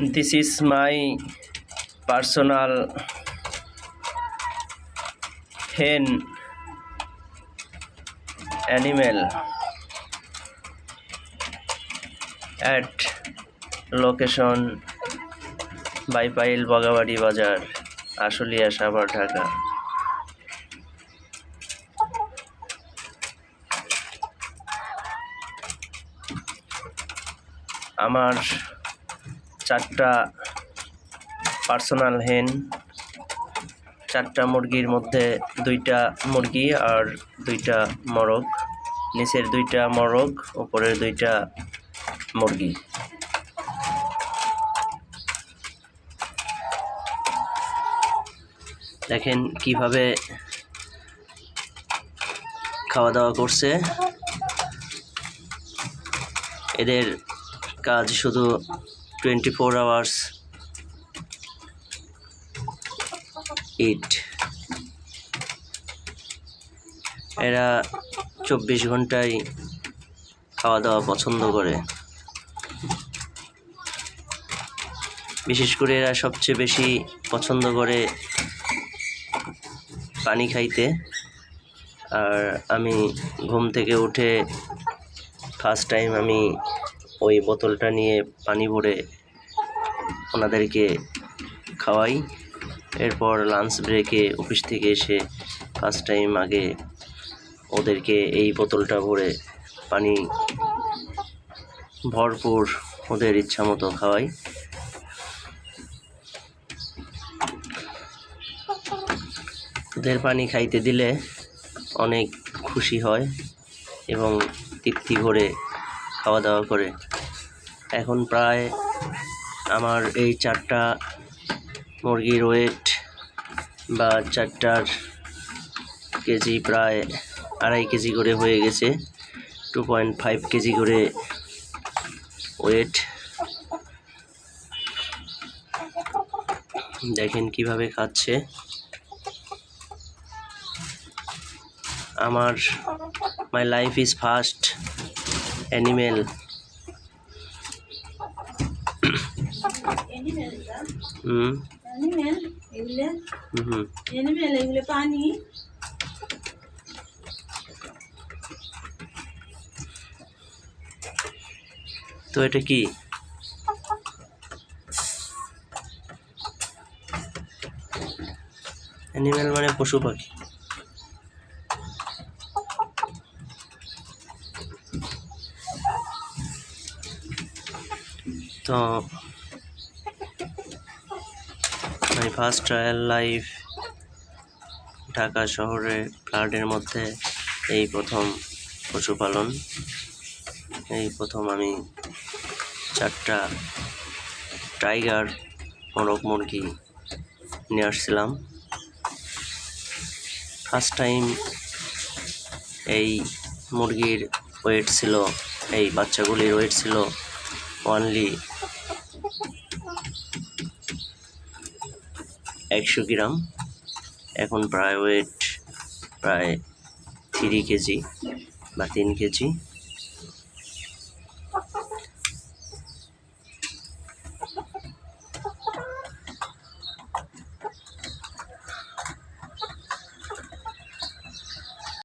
this is my personal hen animal at location Baipail Bagabari বাজার আশুলিয়া সাভার ঢাকা আমার চারটা পার্সোনাল হেন, চারটা মুরগির মধ্যে দুইটা মুরগি আর দুইটা মরগ। নিচের দুইটা মরগ, উপরের দুইটা মুরগি। দেখেন কীভাবে খাওয়া দাওয়া করছে। এদের কাজ শুধু টোয়েন্টি ফোর আওয়ার্স ইট এরা চব্বিশ ঘন্টায় খাওয়া দাওয়া পছন্দ করে। বিশেষ করে এরা সবচেয়ে বেশি পছন্দ করে পানি খাইতে। আর আমি ঘুম থেকে উঠে ফার্স্ট টাইম আমি ওই বোতলটা নিয়ে পানি ভরে ওনাদেরকে খাওয়াই। এরপর লাঞ্চ ব্রেকে অফিস থেকে এসে ফার্স্ট টাইম আগে ওদেরকে এই বোতলটা ভরে পানি ভরপুর ওদের ইচ্ছা মতো খাওয়াই। ওদের পানি খাইতে দিলে অনেক খুশি হয় এবং তৃপ্তি ভরে খাওয়া দাওয়া করে। এখন প্রায় আমার এই চারটা মুরগির ওয়েট বা চারটার কেজি প্রায় আড়াই কেজি করে হয়ে গেছে টু পয়েন্ট ফাইভ কেজি করে ওয়েট দেখেন কীভাবে খাচ্ছে। আমার my life is first animal এগুলো পানি তো এটা কি অ্যানিমেল মানে পশু পাখি তো my first trial life Dhaka শহরে ফ্লাডের মধ্যে এই প্রথম পশুপালন। এই প্রথম আমি চারটা টাইগার মোরগ, মুরগি নিয়ে আসছিলাম। ফার্স্ট টাইম এই মুরগির ওয়েট ছিল, এই বাচ্চাগুলির ওয়েট ছিল অনলি একশো গ্রাম। এখন প্রায় ওয়েট প্রায় থ্রি কেজি বা তিন কেজি।